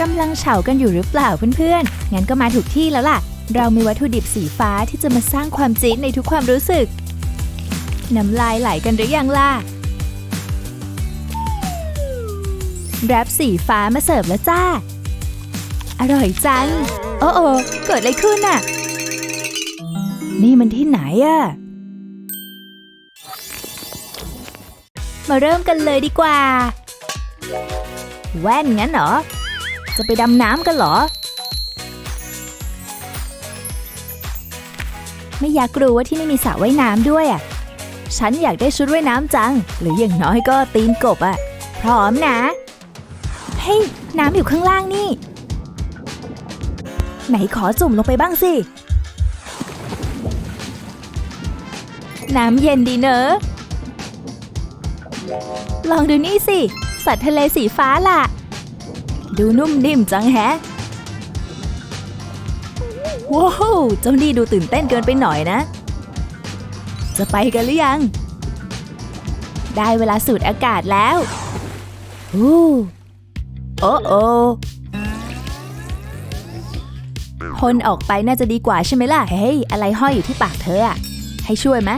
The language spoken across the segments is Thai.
กำลังเฉากันอยู่หรือเปล่าเพื่อนๆ งั้นก็มาถูกที่แล้วล่ะ เรามีวัตถุดิบสีฟ้าที่จะมาสร้างความจี๊ดในทุกความรู้สึก น้ำลายไหลกันหรือยังล่ะ แรปสีฟ้ามาเสิร์ฟแล้วจ้า อร่อยจัง โอ้โอเกิดอะไรขึ้นน่ะ นี่มันที่ไหนอะมาเริ่มกันเลยดีกว่า แว่นงั้นเหรอ จะไปดำน้ำกันเหรอ ไม่อยากรู้ว่าที่นี่มีสระว่ายน้ำด้วยอะ ฉันอยากได้ชุดว่ายน้ำจัง หรืออย่างน้อยก็ตีนกบอะ พร้อมนะ เฮ้ย น้ำอยู่ข้างล่างนี่ ไหนขอจุ่มลงไปบ้างสิ น้ำเย็นดีเนอะ ลองดูนี่สิ สัตว์ทะเลสีฟ้าล่ะ ดูนุ่มนิ่มจังแฮะว้าวเจ้านี่ดูตื่นเต้นเกินไปหน่อยนะ จะไปกันหรือยัง ได้เวลาสูดอากาศแล้วอู้โอ้โอพ่นออกไปน่าจะดีกว่าใช่ไหมล่ะ เฮ้ย อะไรห้อยอยู่ที่ปากเธออะให้ช่วยไหม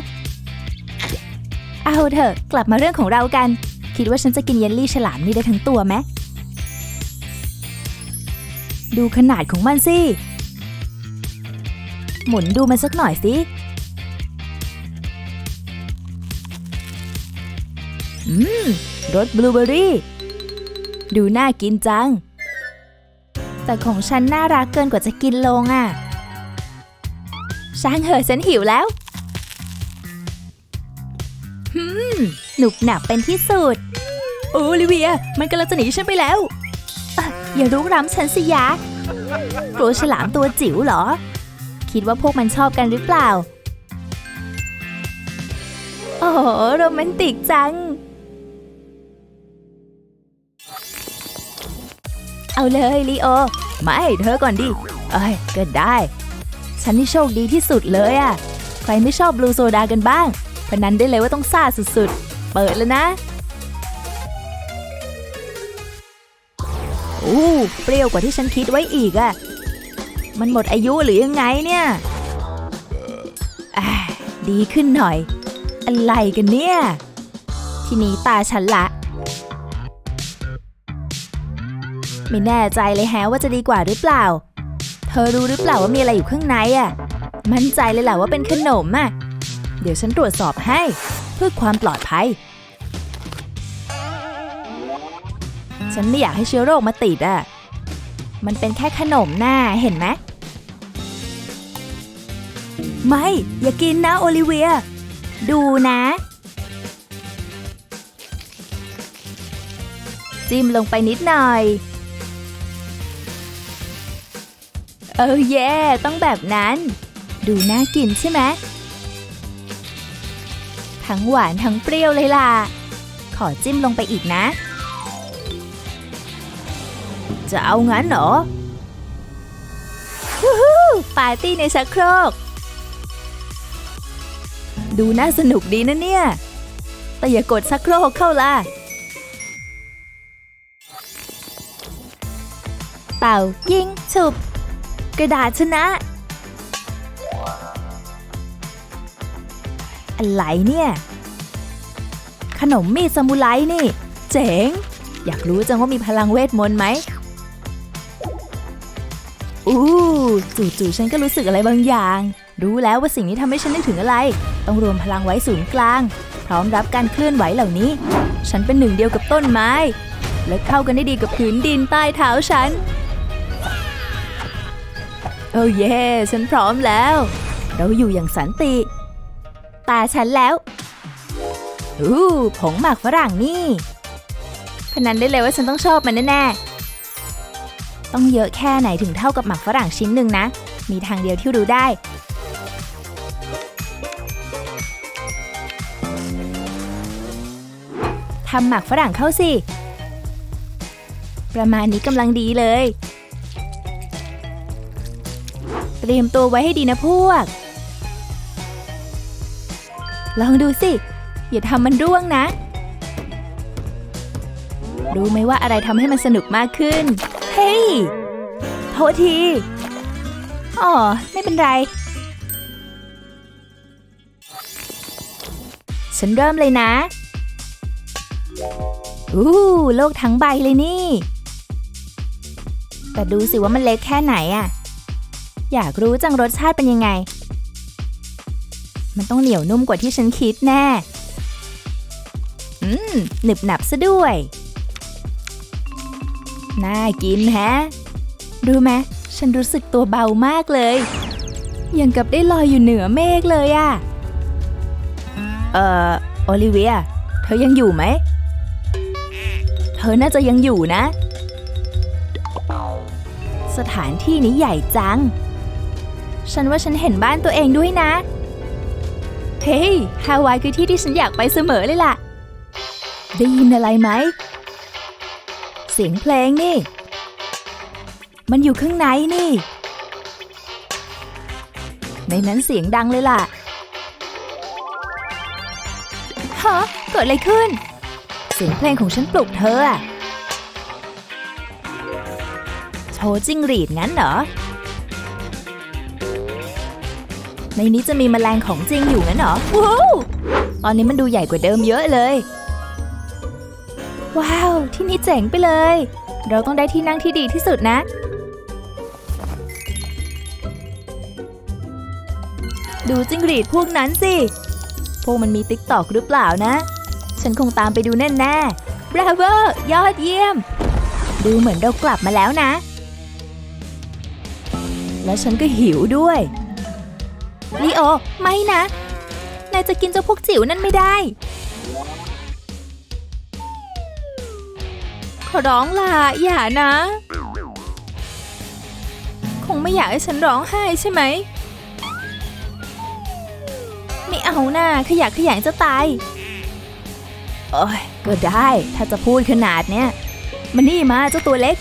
เอาเถอะ กลับมาเรื่องของเรากัน คิดว่าฉันจะกินเยลลี่ฉลามนี่ได้ทั้งตัวไหม ดูขนาดของมันสิ หมุนดูมันสักหน่อยสิ อืม รสบลูเบอร์รี่ ดูน่ากินจัง แต่ของฉันน่ารักเกินกว่าจะกินลงอะ ช่างเหอะฉันหิวแล้วฮึมหนุบหนับเป็นที่สุด โอลิเวีย มันกำลังจะหนีฉันไปแล้ว อย่ารุกร้ำฉันสิยะกลัวฉลามตัวจิ๋วเหรอ คิดว่าพวกมันชอบกันหรือเปล่า โอ้โหโรแมนติกจัง เอาเลยลีโอ ไม่เธอก่อนดิ เอ้ยก็ได้ ฉันนี่โชคดีที่สุดเลยอะใครไม่ชอบบลูโซดากันบ้างพนันได้เลยว่าต้องซ่าสุดๆ เปิดแล้วนะ อ้เปรี้ยวกว่าที่ฉันคิดไว้อีกอะมันหมดอายุหรือยังไงเนี่ยอ่าดีขึ้นหน่อย อะไรกันเนี่ย ทีนี้ตาฉันละ ไม่แน่ใจเลยแฮะว่าจะดีกว่าหรือเปล่า เธอรู้หรือเปล่าว่ามีอะไรอยู่ข้างในอะมั่นใจเลยแหละว่าเป็นขนมอะเดี๋ยวฉันตรวจสอบให้ เพื่อความปลอดภัย ฉันไม่อยากให้เชื้อโรคมาติดอะมันเป็นแค่ขนมหน้าเห็นไหม ไม่ อย่ากินนะโอลิเวีย ดูนะ จิ้มลงไปนิดหน่อย เออแย่ต้องแบบนั้น ดูน่ากินใช่ไหม ทั้งหวานทั้งเปรี้ยวเลยล่ะ ขอจิ้มลงไปอีกนะ จะเอางั้นเหรอวู้ฮู้ปาร์ตี้ในชักโครก ดูน่าสนุกดีนะเนี่ย แต่อย่ากดชักโครกเข้าล่ะ เป่ายิงฉุบ กระดาษชนะ อะไรเนี่ย ขนมมีดซามูไรนี่ เจ๋ง อยากรู้จังว่ามีพลังเวทมนต์ไหม อู้จู่ๆฉันก็รู้สึกอะไรบางอย่าง รู้แล้วว่าสิ่งนี้ทำให้ฉันนึกถึงอะไร ต้องรวมพลังไว้ศูนย์กลาง พร้อมรับการเคลื่อนไหวเหล่านี้ ฉันเป็นหนึ่งเดียวกับต้นไม้ และเข้ากันได้ดีกับพื้นดินใต้เท้าฉัน โอ้เย่ฉันพร้อมแล้ว เราอยู่อย่างสันติตาฉันแล้วอู้ผงหมักฝรั่งนี่พนันได้เลยว่าฉันต้องชอบมันแน่ๆ ต้องเยอะแค่ไหนถึงเท่ากับหมักฝรั่งชิ้นหนึ่งนะ มีทางเดียวที่รู้ได้ ทำหมักฝรั่งเข้าสิ ประมาณนี้กำลังดีเลย เตรียมตัวไว้ให้ดีนะพวก ลองดูสิ อย่าทำมันร่วงนะรู้ไหมว่าอะไรทำให้มันสนุกมากขึ้น ย โทษที อ๋อ ไม่เป็นไร ฉันเริ่มเลยนะ อู้ โลกทั้งใบเลยนี่ แต่ดูสิว่ามันเล็กแค่ไหนอะอยากรู้จังรสชาติเป็นยังไง มันต้องเหนียวนุ่มกว่าที่ฉันคิดแน่ อืม หนึบหนับซะด้วย น่ากินแฮะ รู้ไหมฉันรู้สึกตัวเบามากเลย ยังกับได้ลอยอยู่เหนือเมฆเลยอะเอ่อ โอลิเวีย เธอยังอยู่ไหม เธอน่าจะยังอยู่นะ สถานที่นี้ใหญ่จัง ฉันว่าฉันเห็นบ้านตัวเองด้วยนะ เฮ้ยฮาวายคือที่ที่ฉันอยากไปเสมอเลยล่ะ ได้ยินอะไรไหม เสียงเพลงนี่ มันอยู่ข้างในนี่ ในนั้นเสียงดังเลยล่ะฮะเกิดอะไรขึ้น เสียงเพลงของฉันปลุกเธอโชว์จิ้งหรีดงั้นเหรอ ในนี้จะมีแมลงของจริงอยู่งั้นเหรอว้าวตอนนี้มันดูใหญ่กว่าเดิมเยอะเลย ว้าว ที่นี่เจ๋งไปเลย เราต้องได้ที่นั่งที่ดีที่สุดนะ ดูจิ้งหรีดพวกนั้นสิ พวกมันมีติ๊กตอกหรือเปล่านะ ฉันคงตามไปดูแน่แน่บราโวยอดเยี่ยม ดูเหมือนเรากลับมาแล้วนะ และฉันก็หิวด้วยลีโอ ไม่นะนายจะกินเจ้าพวกจิ๋วนั่นไม่ได้ ร้องล่ะอย่านะ คงไม่อยากให้ฉันร้องไห้ใช่ไหม ไม่เอาหน้าขยะขยงจะตายโอ้ยก็ได้ถ้าจะพูดขนาดเนี้ยมันนี่มาเจ้าตัวเล็ก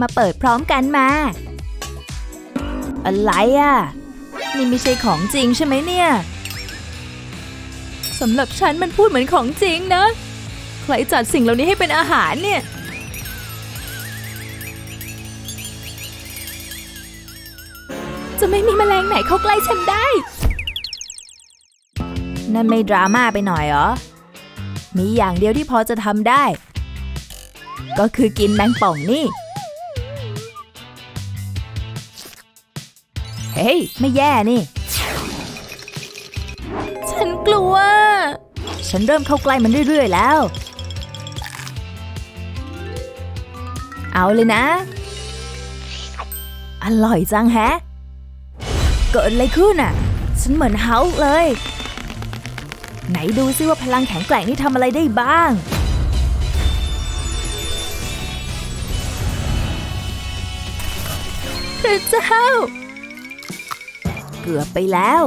มาเปิดพร้อมกันมา อะไรอะ นี่ไม่ใช่ของจริงใช่ไหมเนี่ย สำหรับฉันมันพูดเหมือนของจริงนะ ใครจัดสิ่งเหล่านี้ให้เป็นอาหารเนี่ย จะไม่มีแมลงไหนเข้าใกล้ฉันได้ นั่นไม่ดราม่าไปหน่อยเหรอ มีอย่างเดียวที่พอจะทำได้ ก็คือกินแมงป่องนี่ เฮ้ย ไม่แย่นี่ ฉันกลัว ฉันเริ่มเข้าใกล้มันเรื่อย ๆ แล้ว เอาเลยนะ อร่อยจังแฮะ เกิดอะไรขึ้นอะ ฉันเหมือนเฮาเลย ไหนดูซิว่าพลังแข็งแกร่งนี่ทำอะไรได้บ้างพระเจ้า เกือบไปแล้ว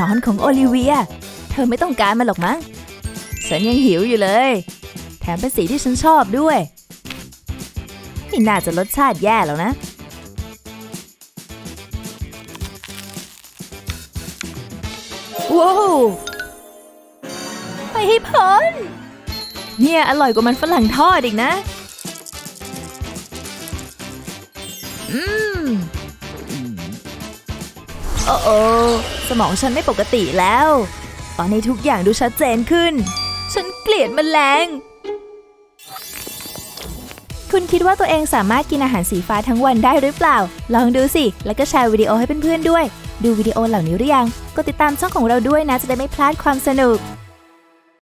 นอนของโอลิเวีย เธอไม่ต้องการมันหรอกมั้ง ฉันยังหิวอยู่เลย แถมเป็นสีที่ฉันชอบด้วยไม่น่าจะรสชาติแย่แล้วนะ ว้าวไปให้พ้นเนี่ยอร่อยกว่ามันฝรั่งทอดอีกนะ อืม โอ้โอ สมองฉันไม่ปกติแล้ว ตอนนี้ทุกอย่างดูชัดเจนขึ้น ฉันเกลียดมแมลง คุณคิดว่าตัวเองสามารถกินอาหารสีฟ้าทั้งวันได้หรือเปล่า ลองดูสิ แล้วก็แชร์วิดีโอให้เพื่อนๆด้วย ดูวิดีโอเหล่านี้หรือยังกดติดตามช่องของเราด้วยนะจะได้ไม่พลาดความสนุก